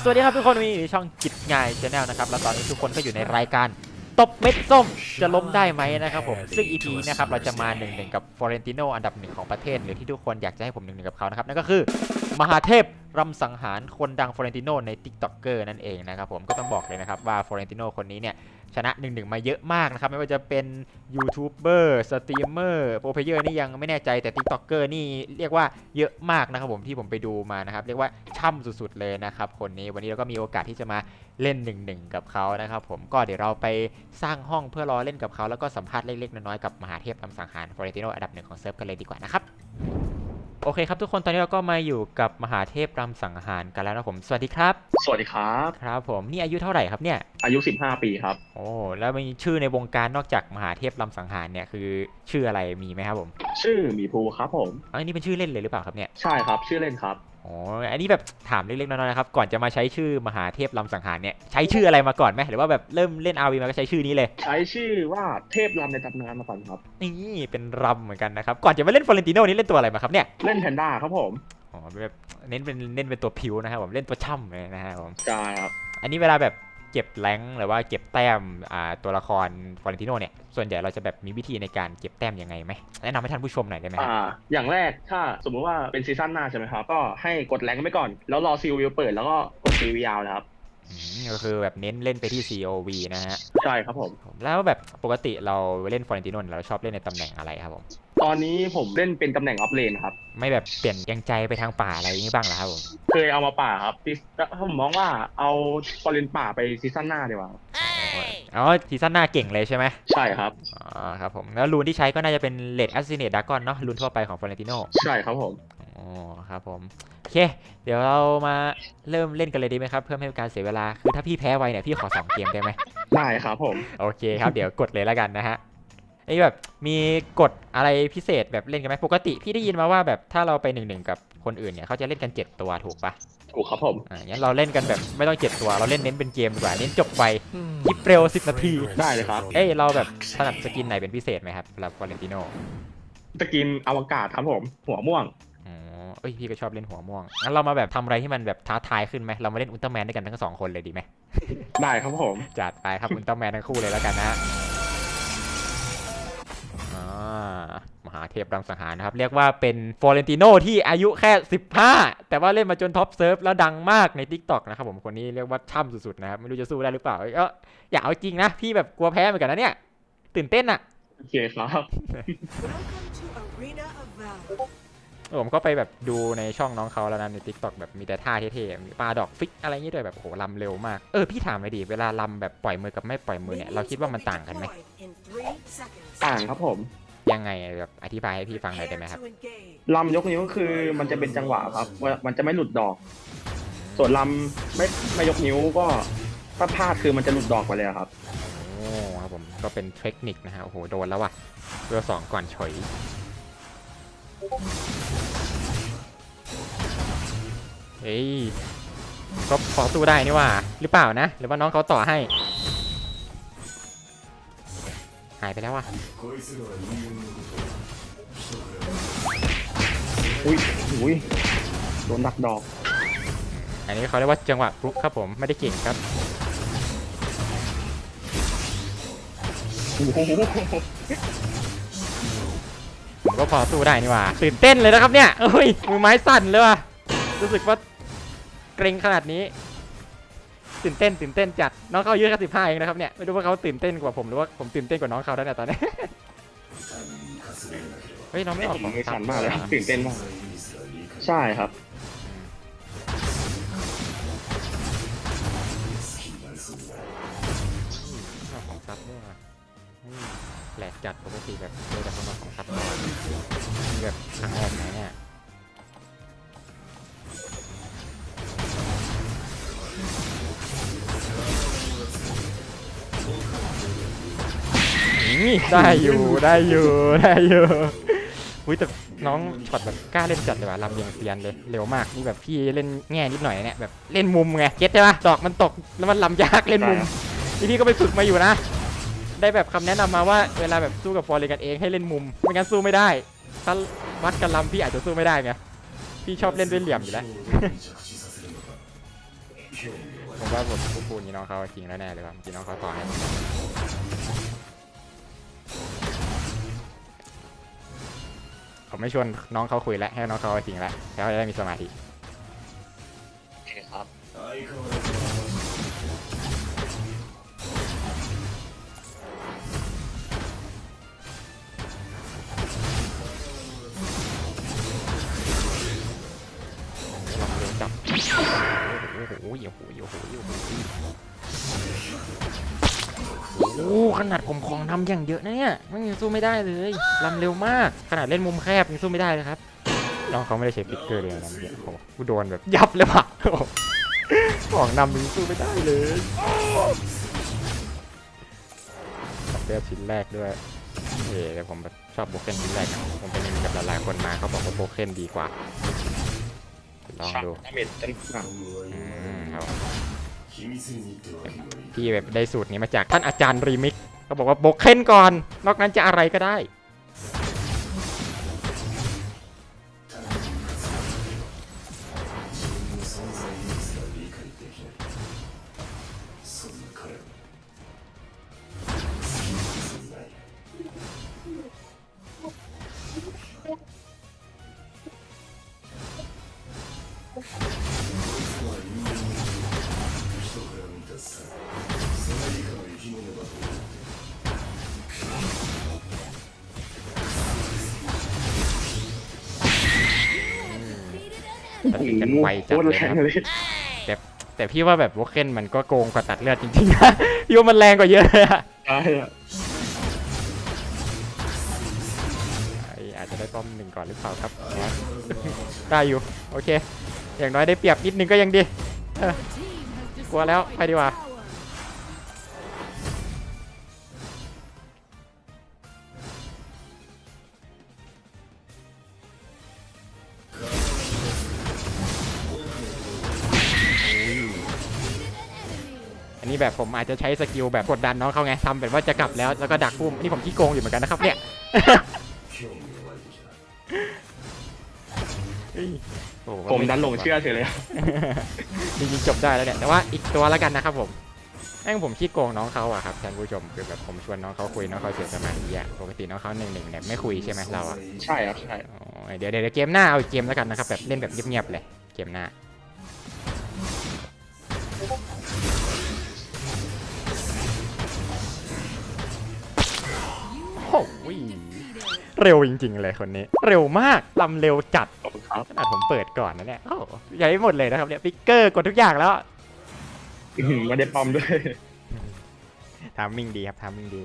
สวัสดีครับทุกคนวันนี้อยู่ในช่องกิจงายชาแนลนะครับแล้วตอนนี้ทุกคนก็อยู่ในรายการตบเม็ดส้มจะล้มได้ไหมนะครับผมซึ่ง EP นะครับเราจะมาหนึ่งหนึ่งกับฟอเรนติโนอันดับหนึ่งของประเทศหรือที่ทุกคนอยากจะให้ผมหนึ่งหนึ่งกับเขานะครับนั่นก็คือ มหาเทพรำสังหารคนดังฟอเรนติโนใน t ิ k t o k เกอร์นั่นเองนะครับผมก็ต้องบอกเลยนะครับว่าฟอเรนติโนคนนี้เนี่ย ชนะ1นึมาเยอะมากนะครับ ไม่ว่าจะเป็นยูทูบเบอร์สตรีมเมอร์โปรเพเยอร์นี่ยังไม่แน่ใจแต่ t ิ k t o k เกอร์นี่เรียกว่าเยอะมากนะครับผมที่ผมไปดูมานะครับ เรียกว่าช่ำสุดๆเลยนะครับ คนนี้วันนี้เราก็มีโอกาสที่จะมาเล่น1นึกับเขานะครับผมก็เดี๋ยวเราไปสร้างห้องเพื่อรอเล่นกับเขาแล้วก็สัมภาษณ์เล็กๆน้อยๆกับมหาเทพรำสังหารฟอเรติโนอันดับหนึ่งของเซิร์ฟกันเลยดีกว่านะครับ โอเคครับทุกคนตอนนี้เราก็มาอยู่กับมหาเทพรำสังหารกันแล้วนะผมสวัสดีครับ สวัสดีครับ ครับผมนี่อายุเท่าไหร่ครับเนี่ย อายุ 15 ปีครับ โอ้แล้วมีชื่อในวงการนอกจากมหาเทพรำสังหารเนี่ยคือชื่ออะไรมีไหมครับผม ชื่อหมีภูครับผมอ๋ออันนี้เป็นชื่อเล่นเลยหรือเปล่าครับเนี่ย ใช่ครับ ชื่อเล่นครับ อ๋อ อันนี้แบบถามเล็กๆน้อยๆนะครับ ก่อนจะมาใช้ชื่อมหาเทพรำสังหารเนี่ย ใช้ชื่ออะไรมาก่อนไหมหรือว่าแบบเริ่มเล่นอาวีมาก็ใช้ชื่อนี้เลย ใช้ชื่อว่าเทพรำในตำนานมาก่อนครับ นี่เป็นรำเหมือนกันนะครับ ก่อนจะมาเล่นฟอเรนติโนนี่เล่นตัวอะไรมาครับเนี่ย เล่นแพนด้าครับผม อ๋อแบบเน้นเป็นเน้นเป็นตัวผิวนะครับผม เล่นตัวช่ำเลยนะครับผม ใช่ครับ อันนี้เวลาแบบ เก็บแรงหรือว่าเก็บแต้มตัวละครฟอเรนติโนเนี่ยส่วนใหญ่เราจะแบบมีวิธีในการเก็บแต้มยังไงไหมแนะนำให้ท่านผู้ชมหน่อยได้ไหมอ่าอย่างแรกถ้าสมมุติว่าเป็นซีซั่นหน้าใช่ไหมครับก็ให้กดแรงไปก่อนแล้วรอซีวิวเปิดแล้วก็กดซีวิวยาวนะครับ ก็คือแบบเน้นเล่นไปที่ COV นะฮะ ใช่ครับผม แล้วแบบปกติเราเล่นฟอเรนติโนเราชอบเล่นในตำแหน่งอะไรครับผม ตอนนี้ผมเล่นเป็นตำแหน่งออฟเลนครับ ไม่แบบเปลี่ยนยังใจไปทางป่าอะไรอย่างนี้บ้างเหรอครับผม เคยเอามาป่าครับซีแต่ผมมองว่าเอาฟอร์เรนป่าไปซีซั่นหน้าดีกว่าอ๋อซีซั่นหน้าเก่งเลยใช่ไหมใช่ครับอ๋อครับผมแล้วรูนที่ใช้ก็น่าจะเป็นเลดแอสซิเนตดากอนเนาะรูนทั่วไปของฟอเรนติโนใช่ครับผม อ๋อครับผมโอเค เดี๋ยวเรามาเริ่มเล่นกันเลยดีไหมครับเพื่อไม่ให้เป็นการเสียเวลาคือถ้าพี่แพ้ไวเนี่ยพี่ขอสองเกมได้ไหมได้ครับผม โอเคครับเดี๋ยวกดเลยแล้วกันนะฮะไอ้แบบมีกฎอะไรพิเศษแบบเล่นกันไหมปกติพี่ได้ยินมาว่าแบบถ้าเราไปหนึ่งหนึ่งกับคนอื่นเนี่ยเขาจะเล่นกัน7ตัวถูกปะถูกครับผมอ่างั้นเราเล่นกันแบบไม่ต้อง7ตัวเราเล่นเน้นเป็นเกมดีกว่าเน้นจบไปคลิปเร็ว10นาทีได้เลยครับ เอ้ยเราแบบถนัดสกินไหนเป็นพิเศษไหมครับสำหรับวาเลนติโนตะกินอวกาศครับผม หัวม่วงอ๋อ เอ้ยพี่ก็ชอบเล่นหัวม่วงงั้นเรามาแบบทำอะไรที่มันแบบท้าทายขึ้นไหมเรามาเล่นอุลตร้าแมนด้วยกันทั้งสองคนเลยดีไหมได้ครับผม จัดไปครับอุลตร้าแมนทั้งคู่เลยแล้วกันนะฮะอ่ามหาเทพรังสังหารนะครับ เรียกว่าเป็นฟอเรนติโนที่อายุแค่ 15 แต่ว่าเล่นมาจนท็อปเซิร์ฟแล้วดังมากใน Tik t o k นะครับผมคนนี้เรียกว่าช่ำสุดๆนะครับ ไม่รู้จะสู้ได้หรือเปล่าก็อย่าเอาจริงนะ พี่แบบกลัวแพ้เหมือนกันนะเนี่ย ตื่นเต้นอะโอเคครับ Welcome to Arena of Valor. ผมก็ไปแบบดูในช่องน้องเขาแล้วนะใน Tik t o k แบบมีแต่ท่าเท่ๆมีปลาดอกฟิกอะไรอย่างเงี้ยด้วยแบบโหลำเร็วมาก เออพี่ถามเลยดิเวลาลำแบบปล่อยมือกับไม่ปล่อยมือเนี่ยเราคิดว่ามันต่างกันไหม In three seconds. ต่างครับผมยังไงแบบอธิบายให้พี่ฟังหน่อยได้ไหมครับ Prepare to engage. ลำยกนิ้วก็คือมันจะเป็นจังหวะครับว่ามันจะไม่หลุดดอก ส่วนลำไม่ไม่ยกนิ้วก็ถ้าพลาดคือมันจะหลุดดอกไปเลยครับโอ้ครับผมก็เป็นเทคนิคนะฮะโอ้โหโดนแล้วว่ะเรือสองก่อนเฉย เฮ้ยก็พอสู้ได้นี่ว่า หรือเปล่านะ หรือว่าน้องเขาต่อให้ หายไปแล้วว่ะ อุ้ยอุ้ยโดนดักดอก อันนี้เขาเรียกว่าจังหวะฟลุกครับผม ไม่ได้เก่งครับโอ้โห ผมก็พอสู้ได้นี่หว่าตื่นเต้นเลยนะครับเนี่ยเฮ้ยมือไม้สั่นเลยว่ะรู้สึกว่าเกรงขนาดนี้ตื่นเต้นตื่นเต้นจัดน้องเขาอายุแค่สิบห้าเองนะครับเนี่ยไม่รู้ว่าเขาตื่นเต้นกว่าผมหรือว่าผมตื่นเต้นกว่าน้องเขาแล้วเนี่ยตอนนี้เฮ้ยน้องไม่ออกผมมือซัสั่บนมากเลยตื่นเต้นมากใช่ครับ แปลกจัดปกติแบบเจอแต่คนออกของซับตลอดนี่แบบครั้งแรกนะเนี่ยนี่ได้อยู่ได้อยู่ได้อยู่อุ้ยแต่น้องช็อตแบบกล้าเล่นจัดเลยว่ะลำเลียงเซียนเลยเร็วมากนี่แบบพี่เล่นแง่นิดหน่อยเนี่ยแบบเล่นมุมไงเก็ตใช่ปะดอกมันตกแล้วมันลำยากเล่นมุมนี่พี่ก็ไปฝึกมาอยู่นะ ได้แบบคำแนะนำมาว่าเวลาแบบสู้กับฟอร์เรนกันเองให้เล่นมุมไม่งั้นสู้ไม่ได้ ถ้าวัดกันลำพี่อาจจะสู้ไม่ได้ไงพี่ชอบเล่นด้วยเหลี่ยมอยู่แล้วผมว่าผมผมพูดนี้น้องเขาจริงแล้วแน่เลยว่าจริงน้องเขาต่อให้ผมผมไม่ชวนน้องเขาคุยแล้วให้น้องเขาจริงแล้วแล้วเขาจะได้มีสมาธิโอเคครับ โอ้โหโอ้โหโอ้โหโอ้โหโอ้โหโอ้ขนาดผมของทำอย่างเยอะนะเนี่ยมันยังสู้ไม่ได้เลยลำเร็วมาก ขนาดเล่นมุมแคบยังสู้ไม่ได้เลยครับน้องเขาไม่ได้ใช้ฟิกเกอร์เลยนะเมื่อกี้โอ้โหกูโดนแบบยับเลยว่ะของนำยังสู้ไม่ได้เลยตัดเลือดชิ้นแรกด้วยเอ๋แต่ผมแบบชอบโบเคนชิ้นแรกผมไปเล่นกับหลายๆคนมาเขาบอกว่าโบเคนดีกว่า ลองดูดาเมจเต็มหนักอืมครับพี่แบบได้สูตรนี้มาจากท่านอาจารย์รีมิกเขาบอกว่าโบกเค้นก่อน นอกนั้นจะอะไรก็ได้ ตัดสินกันไวจัดโคตรเลยแรนะงครับเลยแต่พี่ว่าแบบโบกเค้นมันก็โกงกว่าตัดเลือดจริงๆนะพี่ว่ามันแรงกว่าเยอะเลยอะใช่อะไอ้อาจจะได้ป้อมหนึ่งก่อนหรือเปล่าครับ ได้อยู่ โอเค อย่างน้อยได้เปรียบนิดนึงก็ยังดีเออกลัวแล้ว ไปดีกว่า นนี้แบบผมอาจจะใช้สกิลแบบกดดันน้องเขาไงทำแบบว่าจะกลับแล้วแล้วก็ดักพุ่มนี่ผมขี้โกงอยู่เหมือนกันนะครับเนี่ยเฮ้ยโอ้โหผมดันหลงเชื่อเฉยเลย จริงๆจบได้แล้วเนี่ยแต่ว่าอีกตัวแล้วกันนะครับผมแม่งผมขี้โกงน้องเขาอะครับท่านผู้ชมคือแบบผมชวนน้องเขาคุยน้องเขาเสียสมาธิอะปกติน้องเขาหนึ่งหนึ่งเนี่ยไม่คุยใช่ไหมเราอะใช่ครับใช่อ๋อเดี๋ยวเดี๋ยวเดี๋ยวเกมหน้าเอาอีกเกมแล้วกันนะครับแบบเล่นแบบเงียบๆเลยเกมหน้า ยเร็วจริงๆเลยคนนี้ เร็วมากลำเร็วจัดขอบคุณครับขนาดผมเปิดก่อนนะเนี่ยโอ้โหใหญ่หมดเลยนะครับเนี่ยปิกเกอร์กดทุกอย่างแล้วอื้อหือไม่ได้ปอมด้วยทามมิ่งดีครับทามมิ่งดี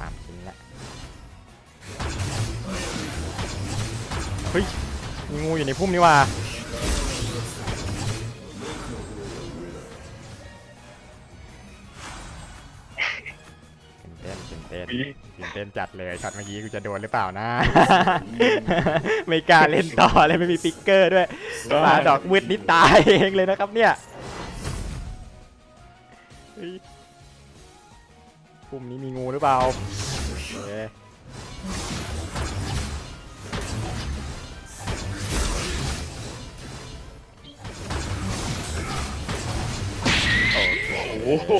สามชิ้นละเฮ้ยมีงูอยู่ในพุ่มนี่ว่า นเต้นตื่นเต้นจัดเลยช็อตเมื่อกี้กูจะโดนหรือเปล่านะ ไม่กล้าเล่นต่อเลยไม่มีปิกเกอร์ด้วยปาดอกมืดนี่ตายเองเลยนะครับเนี่ยเฮ้ยปุ่มนี้มีงูหรือเปล่าโอเคโอเคโอ้โห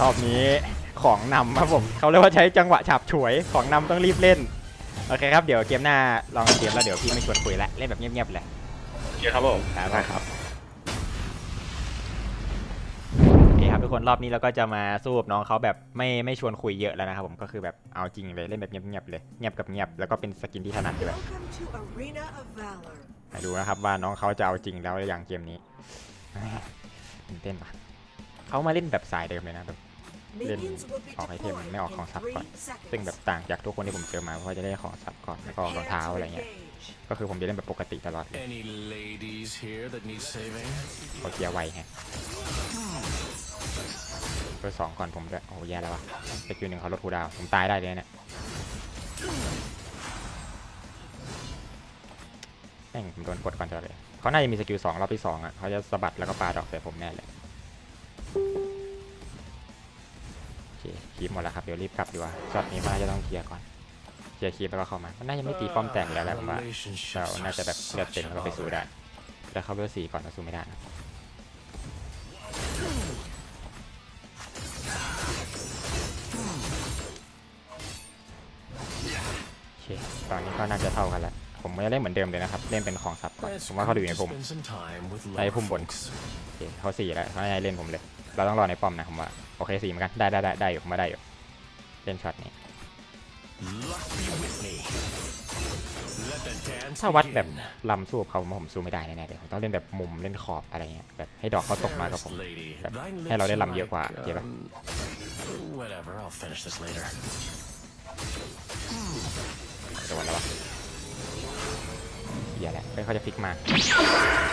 รอบนี้ ของนำครับผมเขาเรียกว่าใช้จังหวะฉับฉวยของนำต้องรีบเล่นโอเคครับเดี๋ยวเกมหน้าลองเกมแล้วเดี๋ยวพี่ไม่ชวนคุยแล้วเล่นแบบเงียบๆเลยโอเคครับผมได้ครับโอเคครับทุกคนรอบนี้เราก็จะมาสู้กับน้องเขาแบบไม่ไม่ชวนคุยเยอะแล้วนะครับผมก็คือแบบเอาจริงเลยเล่นแบบเงียบๆเลยเงียบกับเงียบแล้วก็เป็นสกินที่ถนัดด้วยมาดูนะครับว่าน้องเขาจะเอาจริงแล้วหรือยังเกมนี้ตื่นเต้นปะเขามาเล่นแบบสายเดิมเลยนะแบบ Minions will be ออกไอเทม deployed ไม่ออกของซับ in ก่อน three ซึ่งแบบ seconds. ต่างจากทุกคนที่ผมเจอมาเพราะว่าจะได้ของซับก่อนแล้วก็รองเท้าอะไรเงี้ย ก็คือผมจะเล่นแบบปกติตลอดเลย Any ladies here that need saving? เขาเคลียร์ไวแฮะเบอร์สองก่อนผมด้วยโอ้แย่แล้ววะสกิลหนึ่งเขาลดคูลดาวน์ผมตายได้เลยเนี่ยแม่งผมโดนกดก่อนจะเลย เขาน่าจะมีสกิลสองรอบที่สองอะเขาจะสะบัดแล้วก็ปาดอกใส่ผมแน่เลย เคคลิปหมดแล้วครับเดี๋ยวรีบกลับดีกว่าช็อตนี้เขาน่าจะต้องเคลียร์ก่อนเคลียร์คีบแล้วก็เข้ามามันน่าจะไม่ตีป้อมแตกแล้วแหละผมว่าเราน่าจะแบบเลือดเต็มแล้วก็ไปสู้ได้แต่เข้าเบอร์สี่ก่อนก็สู้ไม่ได้นะโอเคตอนนี้ก็น่าจะเท่ากันแล้ว ผมไม่ได้เล่นเหมือนเดิมเลยนะครับ เล่นเป็นของซับก่อน It's ผมว่าเขาดู good อยู่ใน to ปุ่ม spend some time with ใน low พุ่มบน folks. โอเคเขาสี่แล้วเขาให้เล่นผมเลย เราต้องรอในป้อมนะผมว่า โอเคสี่เหมือนกัน ได้ได้ได้ได้อยู่ผมว่าได้อยู่ เล่นช็อตนี้ Luck be with me. Let the dance ถ้าวัดแบบ begin. ลำสู้กับเขาผมว่าผมสู้ไม่ได้แน่ๆเลยผมต้องเล่นแบบมุมเล่นขอบอะไรเงี้ย แบบให้ดอกเขาตกมากับผม Fairest lady, แบบ thine ให้เรา lips ได้ are ลำเยอะกว่า like, โอเคปะ um, Whatever, I'll finish this later. โดนแล้ววะเหี้ ยแหละเฮ้ยเขาจะฟิกมา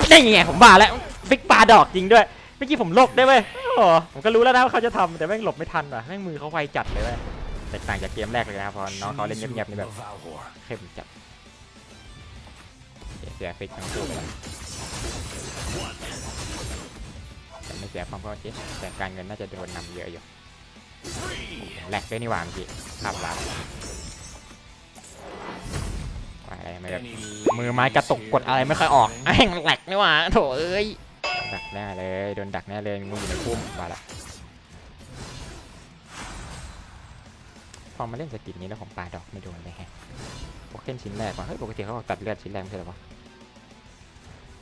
ได้ยังไงผมว่าแล้วฟิกปลาดอกจริงด้วยเมื่อกี้ผมหลบได้เว้ยโอ้ผมก็รู้แล้วนะว่าเขาจะทำแต่แม่งหลบไม่ทันว่ะแม่งมือเขาไวจัดเลยเว้ยแตกต่างจากเกมแรกเลยนะพอน้องเขาเล่นเงียบๆนี่แบบเข้มจัดเสียฟิกทั้งคู่ไปแล้วแต่ไม่เสียความก็เจ๊แต่การเงินน่าจะโดนนำเยอะอยู่แหลกด้นี่หว่าเมื่อกี้ภาพลับ ว่าอะไรไม่แบบ Any มือไม้กระตุก ladies กดอะไร here ไม่ค่อยออก listening? แม่งแหลกนี่หว่าโถเอ้ยดักแน่เลยโดนดักแน่เลยงูอยู่ในพุ่มมาละพอมาเล่นสกิลนี้แล้วผมปาดอกไม่โดนเลยแฮะโปเคนชิ้นแรกว่ะเฮ้ยปกติเขาบอกตัดเลือดชิ้นแรกไม่ใช่เหรอวะ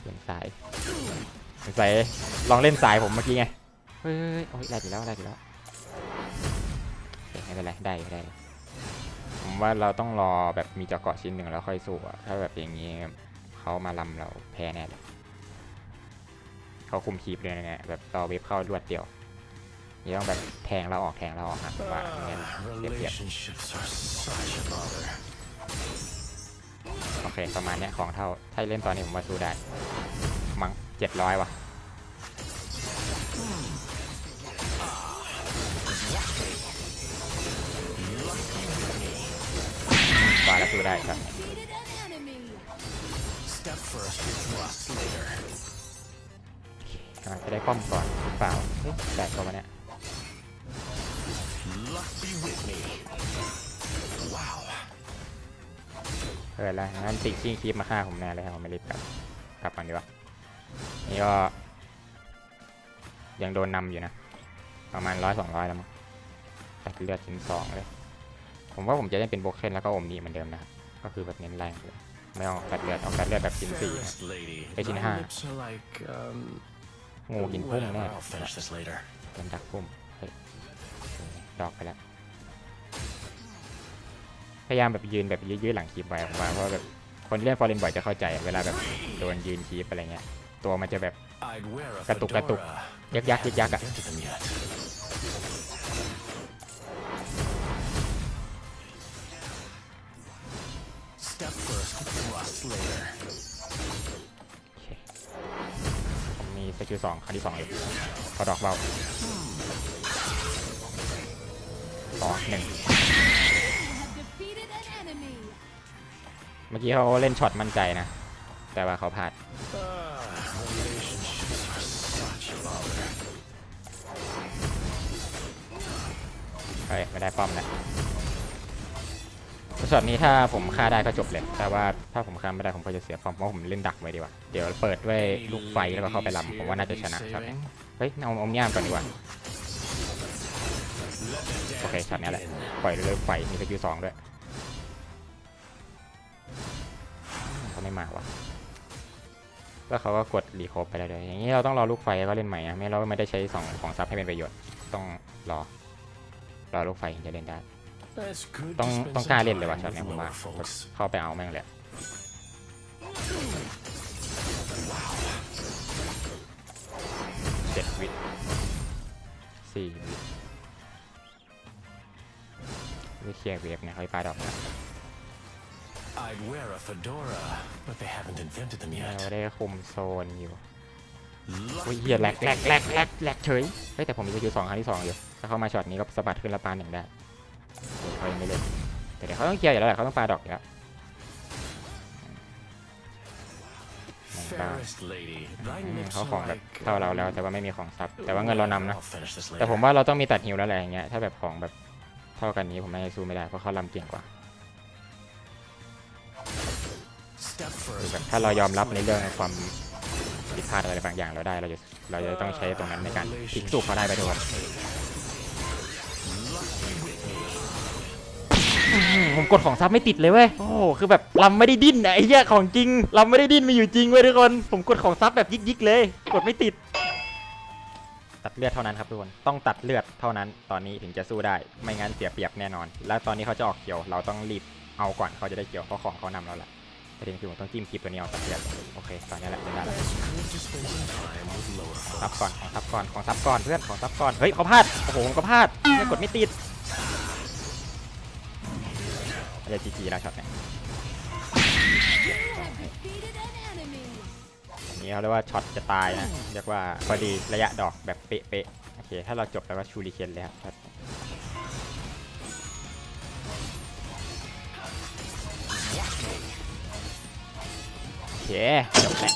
เล่นสายสงสัยลองเล่นสายผมเมื่อกี้ไงเฮ้ยโอ้ยแรกอยู่แล้วแรกอยู่แล้วโอเคไม่เป็นไรได้อยู่ได้อยู่ผม ว่าเราต้องรอแบบมีจาะเกาะชิ้นหนึ่งแล้วค่อยสู้อะถ้าแบบอย่างนี้เขามาลำเราแพ้แน่เลยเขาคุมคีบเลยนะเนี่ยแบบรอเวฟเข้ารวดเดียวนี่ต้องแบบแทงเราออกแทงเราออกนะผมว่าไม่งั้เสียเปรียบโอเคประมาณเนี้ยของเท่าถ้าเล่นตอนนี้ผมว่าสู้ได้มั้งเจ็ดร้อยว่ะาแล้วสู้ได้ครับกำลังจะได้ป้อมก่อนหรือเปล่าแตกตัวมาเนี่ยเออแล้วงั้นติชิงคลิปมาฆ่าผมแน่เลยครับผมไม่รีบกลับกลับก่อนดีกว่านี่ก็ ยังโดนนำอยู่นะ ประมาณร้อยสองร้อยแล้วมั้งตัดเลือดชิ้นสองเลย ผมว่าผมจะเล่นเป็นโบเคนแล้วก็อมนีเหมือนเดิมนะก็คือแบบเน้นแรงเลยไม่เอาตัดเลือดเอาตัดเลือดแบบชิ้นสี่นะ Fairest lady, Cái chín thine hai. lips are like, um, งูกินพุ่ง whatever, แน่ I'll finish this later. โดนดักพุ่มเฮ้ยดอกไปแล้วพยายามแบบยืนแบบยืดๆหลังคีบไว้ผมว่าเพราะแบบคนที่เล่นฟอร์เรนบ่อยจะเข้าใจเวลาแบบโดนยืนคีบอะไรเงี้ยตัวมันจะแบบ I'd wear a Cà tục, cà tục. fedora, Giác but giác, they giác giác à? haven't invented them yet. Step thrust later. โอเคผมมีสกิลสองครั้งที่สองอยู่พอดอกเบาสองหนึ่งเมื่อกี้เขาเล่นช็อตมั่นใจนะ แต่ว่าเขาพลาดเฮ้ยไม่ได้ป้อมนะ ช็อตนี้ถ้าผมฆ่าได้ก็จบเลย แต่ว่าถ้าผมฆ่าไม่ได้ผมก็จะเสียป้อมเพราะผมเล่นดักไว้ดีกว่า เดี๋ยวเปิดด้วย Any ลูกไฟแล้วก็เข้าไป ladies ลำผม here ว่าน่า that จะช need นะช็อตนี้ saving? เฮ้ยเอาเอาย่ามก่อนดีกว่า Let the โอเค dance ช็อตนี้แหละ begin. ปล่อยเลยไฟมีสกิลสองด้วยเขาไม่มาวะแล้วเขาก็กดรีโคฟไปแล้วด้วยอย่างนี้เราต้องรอลูกไฟแล้วก็เล่นใหม่นะไม่เราไม่ได้ใช้สองของซับให้เป็นประโยชน์ ต้องรอ รอลูกไฟถึงจะเล่นได้ It's good ต้อง to spend ต้อง some กล้าเล่นเลย time ว่ะช็อต with เนี้ยผมว่า lower folks. เข้าไปเอาแม่งเลยเจ็ดวิสี่วิวิเคลียร์เวฟเนี่ยเขาไปปาดอกนะ I'd wear a fedora, but they haven't invented them เรา yet. ได้คุมโซนอยู่ Luck อุ้ย be เหี้ยแหลก with แหลก me. แหลกแหลกแหลกเฉยเฮ้ยแต่ผมมีสกิลสองครั้งที่สองอยู่ถ้าเข้ามาช็อตนี้ก็สะบัดขึ้นและปาหนึ่งได้โอ้ย ขายังไม่เล่นแต่เดี๋ยวเขาต้องเคลียร์อยู่แล้วเขาต้องปาดอกอยู่แล้วเขาของแบบเท่าเราแล้วแต่ว่าไม่มีของซับแต่ว่าเงินเรานำนะแต่ผมว่าเราต้องมีตัดหิวแล้วแหละอย่างเงี้ยถ้าแบบของแบบเท่ากันนี้ผมไม่สู้ไม่ได้เพราะเขาลำเก่งกว่าแบบถ้าเรายอมรับในเรื่องความผิดพลาดอะไรบางอย่างเราได้เราจะเราจะต้องใช้ตรงนั้นในการพิกสู้เขาได้ไปด้วย ผมกดของซับไม่ติดเลยเว้ย โอ้คือแบบลำไม่ได้ดิ้นอะไอ้เหี้ยของจริงลำไม่ได้ดิ้นมีอยู่จริงเว้ยทุกคน ผมกดของซับแบบยิกๆเลย กดไม่ติด ตัดเลือดเท่านั้นครับทุกคน ต้องตัดเลือดเท่านั้น ตอนนี้ถึงจะสู้ได้ ไม่งั้นเสียเปรียบแน่นอน แล้วตอนนี้เขาจะออกเขียว เราต้องรีบเอาก่อนเขาจะได้เขียว เพราะของเขานำเราแหละประเด็นคือผมต้องจิ้มคลิปตัวนี้เอาตัดเลือดโอเค ตอนนี้แหละเป็นได้แล้วซับก่อน ของซับก่อน ของซับก่อน เพื่อน ของซับก่อน เฮ้ยเขาพลาด โอ้โหผมก็พลาดไม่กดไม่ติด จะจีจีแล้วช็อตเนี่ยอันนี้เขาเรียกว่าช็อตจะตายนะ เรียกว่าพอดีระยะดอกแบบเป๊ะๆ โอเค ถ้าเราจบแล้วก็ชูริเคนเลยครับช็อตโอเคจบแล้ว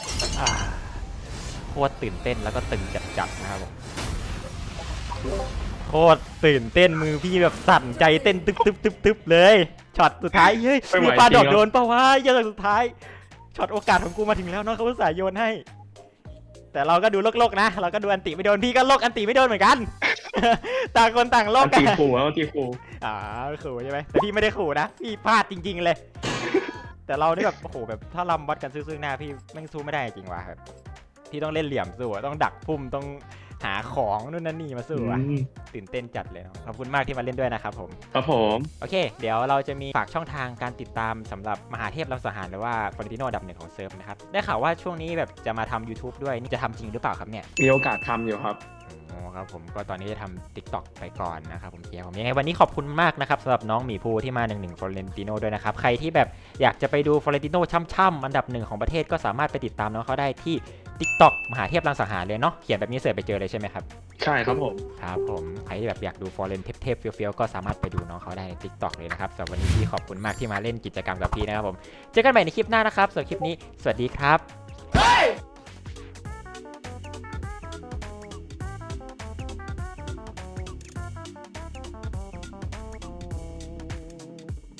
โคตรตื่นเต้นแล้วก็ตึงจัดๆนะครับผมโคตรตื่นเต้นมือพี่แบบสั่นใจเต้นตึบตึบตึบตึบเลย ช็อตสุดท้ายเฮ้ยไม่ไหวมีปลาดอกจริงครับโดนปะวะเหี้ยังสุดท้ายช็อตโอกาสของกูมาถึงแล้วน้องเขาอุตส่าห์โยนให้ แต่เราก็ดูโลกๆนะ เราก็ดูอันติไม่โดนพี่ก็โลกอันติไม่โดนเหมือนกัน ต่างคนต่างโลอักนตีอะขู่อันตีขู่อ่าขู่ใช่ไหมแต่พี่ไม่ได้ขู่นะ พี่พลาดจริง ๆ เลย แต่เรานี่แบบโอ้โหแบบถ้าลำวัดกันซึ่งๆหน้าพี่แม่งสู้ไม่ได้จริงว่ะแบบพี่ต้องเล่นเหลี่ยมสู้อะต้องดักพุ่มต้อง หาของนู่นนั่นนี่มาสู้อะอืมตื่นเต้นจัดเลยเนาะขอบคุณมากที่มาเล่นด้วยนะครับผม ครับผม โอเค เดี๋ยวเราจะมีฝากช่องทางการติดตามสำหรับมหาเทพลำสหารหรือว่าฟอร์ติโนอันดับหนึ่งของเซิร์ฟนะครับ ได้ข่าวว่าช่วงนี้แบบจะมาทำ YouTube ด้วย นี่จะทำจริงหรือเปล่าครับเนี่ย มีโอกาสทำอยู่ครับโอ้ครับผมก็ตอนนี้จะทำ TikTok ไปก่อนนะครับผมเชียร์ผมยังไงวันนี้ขอบคุณมากนะครับสำหรับน้องหมีภูที่มา1นึ่งฟอร์เรนติโนด้วยนะครับ ใครที่แบบอยากจะไปดูฟอร์เรนติโนช่ำๆอันดับหนึ่งของประเทศก็สามารถไปติดตามน้องเขาได้ที่ TikTok มหาเทพลำสหารเลยเนาะเขียนแบบนี้เสิร์ชไปเจอเลยใช่ไหมครับ ใช่ครับผมครับผมใครที่แบบอยากดูฟอร์เรนเทพๆเฟี้ยวๆก็สามารถไปดูน้องเขาได้ใน TikTok เลยนะครับสำหรับวันนี้พี่ขอบคุณมากที่มาเล่นกิจกรรมกับพี่นะครับผมเจอกันใหม่ในคลิปหน้านะครับสำหรับคลิปนี้สวัสดีครับ